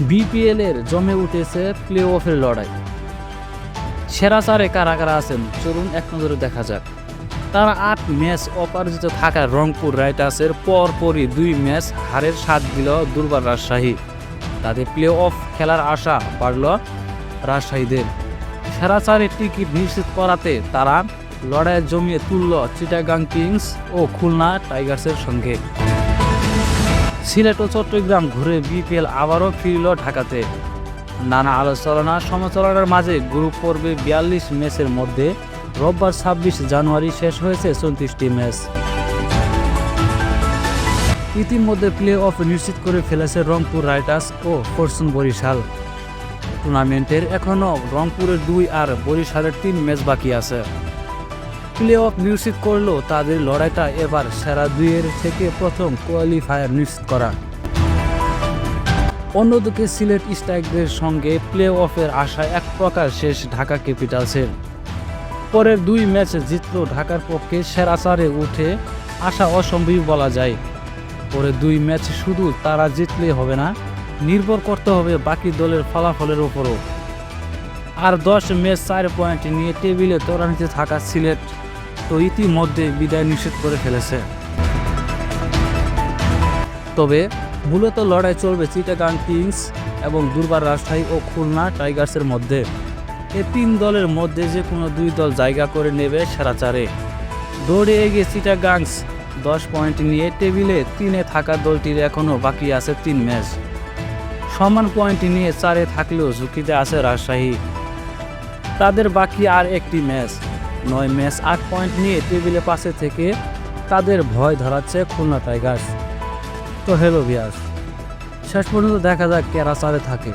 BPL এর জমে উঠেছে প্লে অফের লড়াই। সেরা চারে কারা কারা আছেন। চলুন এক নজরে দেখা যাক। তারা আট ম্যাচ অপরাজিত থাকা রংপুর রাইটার্সের পরপরই দুই ম্যাচ হারের স্বাদ দিল দুর্বার রাজশাহী। তাদের প্লে অফ খেলার আশা বাড়ল রাজশাহীদের। সেরা চারে টিকিট নিশ্চিত করাতে তারা লড়াইয়ে জমিয়ে তুলল চিটাগাং কিংস ও খুলনা টাইগার্সের সঙ্গে। সিলেট ও চট্টগ্রাম ঘুরে বিপিএল আবারও ফিরল ঢাকাতে। নানা আলোচনা, সমালোচনার মাঝে গ্রুপ পর্বে বিয়াল্লিশ ম্যাচের মধ্যে রোববার ছাব্বিশ জানুয়ারি শেষ হয়েছে চৌত্রিশটি ম্যাচ। ইতিমধ্যে প্লে অফ নিশ্চিত করে ফেলেছে রংপুর রাইটার্স ও ফরচুন বরিশাল। টুর্নামেন্টের এখনও রংপুরের দুই আর বরিশালের তিন ম্যাচ বাকি আছে। প্লে অফ নিশ্চিত করলেও তাদের লড়াইটা এবার সেরা দুইয়ের থেকে প্রথম কোয়ালিফায়ার নিশ্চিত করা। অন্যদিকে সিলেট স্ট্রাইকদের সঙ্গে প্লে অফের আশায় এক প্রকার শেষ ঢাকা ক্যাপিটালসের। পরের দুই ম্যাচ জিতলেও ঢাকার পক্ষে সেরা চারে উঠে আশা অসম্ভব বলা যায়। পরে দুই ম্যাচ শুধু তারা জিতলে হবে না, নির্ভর করতে হবে বাকি দলের ফলাফলের উপরও। আর দশ ম্যাচ চার পয়েন্ট নিয়ে টেবিলে তোরানিতে থাকা সিলেট। তো ইতিমধ্যে বিদায় নিষেধ করে ফেলেছে। তবে মূলত লড়াই চলবে চিটাগাং কিংস এবং দুর্বার রাজশাহী ও খুলনা টাইগার্সের মধ্যে। এ তিন দলের মধ্যে যে কোনো দুই দল জায়গা করে নেবে সেরা চারে। দৌড়ে এগিয়ে চিটাগাংস দশ পয়েন্ট নিয়ে টেবিলে তিনে থাকা দলটির এখনও বাকি আছে তিন ম্যাচ। সমান পয়েন্ট নিয়ে চারে থাকলেও ঝুঁকিতে আছে রাজশাহী। তাদের বাকি আর একটি ম্যাচ। নয় ম্যাচ আট পয়েন্ট নিয়ে টেবিলে পাশে থেকে তাদের ভয় ধরাচ্ছে খুলনা টাইগার্স। তো হ্যালো বিয়াস শেষ পর্যন্ত দেখা যাক কেরা চারে থাকে।